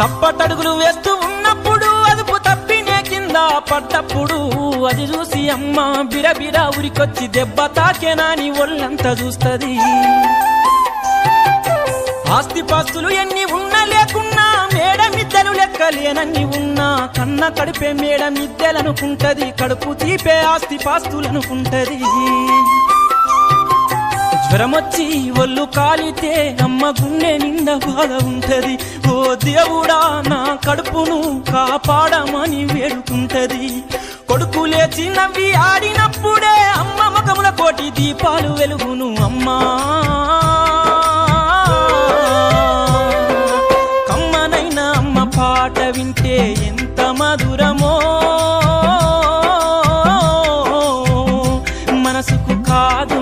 తప్పటడుగులు వేస్తూ ఉన్నప్పుడు అదుపు తప్పినే కింద పడ్డప్పుడు అది చూసి అమ్మ బిరబిర ఉరికొచ్చి దెబ్బ తాకేనాని ఒళ్ళంతా చూస్తది. ఆస్తిపాస్తులు ఎన్ని ఉన్నా లేకున్నా మేడ మిద్దెలు లెక్కలేనన్ని ఉన్నా కన్న కడిపే మేడ మిద్దెలనుకుంటది కడుపు తీపే ఆస్తిపాస్తులనుకుంటది. జ్వరమొచ్చి ఒళ్ళు కాలితే అమ్మ గుండె నిండా బాధ ఉంటది. ఓ దేవుడా నా కడుపును కాపాడమని వేడుకుంటది. కొడుకు లేచి నవ్వి ఆడినప్పుడే అమ్మ ముఖముల కోటి దీపాలు వెలుగును అమ్మా. కమ్మనైనా అమ్మ పాట వింటే ఎంత మధురమో. మనసుకు కాదు